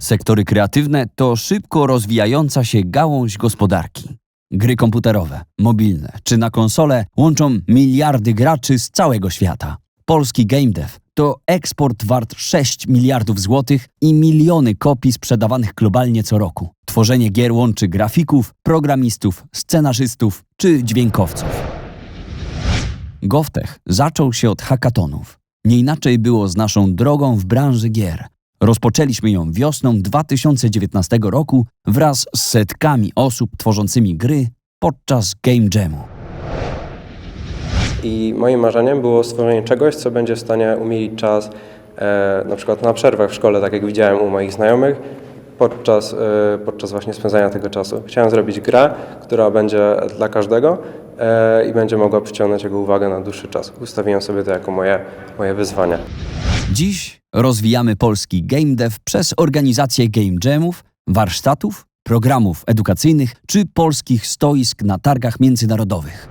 Sektory kreatywne to szybko rozwijająca się gałąź gospodarki. Gry komputerowe, mobilne czy na konsole łączą miliardy graczy z całego świata. Polski game dev to eksport wart 6 miliardów złotych i miliony kopii sprzedawanych globalnie co roku. Tworzenie gier łączy grafików, programistów, scenarzystów czy dźwiękowców. GovTech zaczął się od hackatonów. Nie inaczej było z naszą drogą w branży gier. Rozpoczęliśmy ją wiosną 2019 roku wraz z setkami osób tworzącymi gry podczas Game Jamu. I moim marzeniem było stworzenie czegoś, co będzie w stanie umilić czas e, na przykład na przerwach w szkole, tak jak widziałem u moich znajomych, podczas, e, podczas właśnie spędzania tego czasu. Chciałem zrobić grę, która będzie dla każdego e, i będzie mogła przyciągnąć jego uwagę na dłuższy czas. Ustawiłem sobie to jako moje, moje wyzwanie. Dziś rozwijamy polski game dev przez organizację game jamów, warsztatów, programów edukacyjnych czy polskich stoisk na targach międzynarodowych.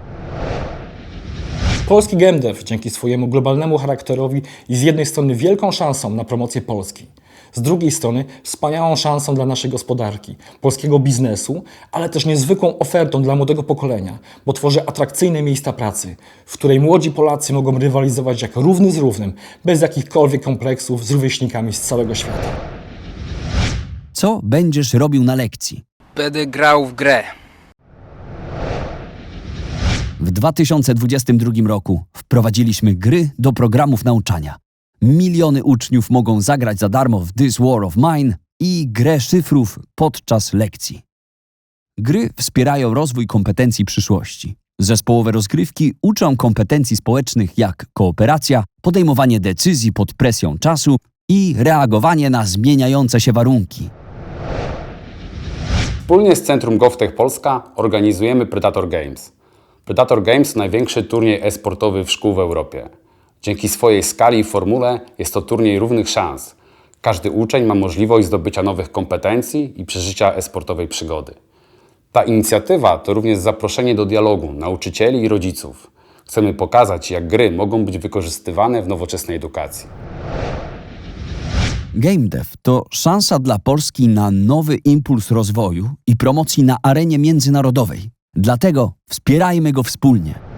Polski game dev dzięki swojemu globalnemu charakterowi jest z jednej strony wielką szansą na promocję Polski, z drugiej strony wspaniałą szansą dla naszej gospodarki, polskiego biznesu, ale też niezwykłą ofertą dla młodego pokolenia, bo tworzy atrakcyjne miejsca pracy, w której młodzi Polacy mogą rywalizować jak równy z równym, bez jakichkolwiek kompleksów z rówieśnikami z całego świata. Co będziesz robił na lekcji? Będę grał w grę. W 2022 roku wprowadziliśmy gry do programów nauczania. Miliony uczniów mogą zagrać za darmo w This War of Mine i grę szyfrów podczas lekcji. Gry wspierają rozwój kompetencji przyszłości. Zespołowe rozgrywki uczą kompetencji społecznych jak kooperacja, podejmowanie decyzji pod presją czasu i reagowanie na zmieniające się warunki. Wspólnie z Centrum GovTech Polska organizujemy Predator Games. Predator Games to największy turniej e-sportowy w szkół w Europie. Dzięki swojej skali i formule jest to turniej równych szans. Każdy uczeń ma możliwość zdobycia nowych kompetencji i przeżycia e-sportowej przygody. Ta inicjatywa to również zaproszenie do dialogu nauczycieli i rodziców. Chcemy pokazać, jak gry mogą być wykorzystywane w nowoczesnej edukacji. Game Dev to szansa dla Polski na nowy impuls rozwoju i promocji na arenie międzynarodowej. Dlatego wspierajmy go wspólnie.